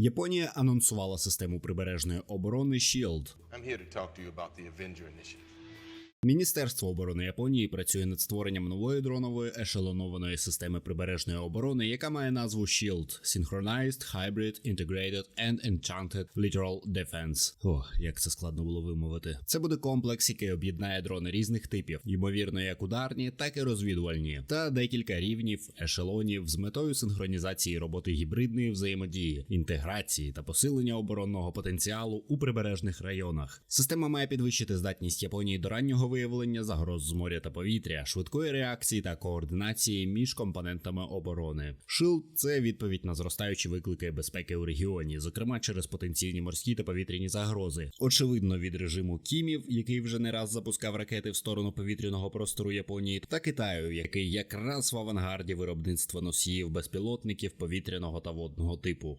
Японія анонсувала систему прибережної оборони SHIELD. I'm here to talk to you about the Avenger Initiative. Міністерство оборони Японії працює над створенням нової дронової ешелонованої системи прибережної оборони, яка має назву SHIELD – Synchronized Hybrid Integrated and Enchanted Littoral Defense. Ох, як це складно було вимовити. Це буде комплекс, який об'єднає дрони різних типів, ймовірно, як ударні, так і розвідувальні, та декілька рівнів ешелонів з метою синхронізації роботи гібридної взаємодії, інтеграції та посилення оборонного потенціалу у прибережних районах. Система має підвищити здатність Японії до раннього виявлення загроз з моря та повітря, швидкої реакції та координації між компонентами оборони. SHIELD – це відповідь на зростаючі виклики безпеки у регіоні, зокрема через потенційні морські та повітряні загрози. Очевидно, від режиму Кімів, який вже не раз запускав ракети в сторону повітряного простору Японії, та Китаю, який якраз в авангарді виробництва носіїв безпілотників повітряного та водного типу.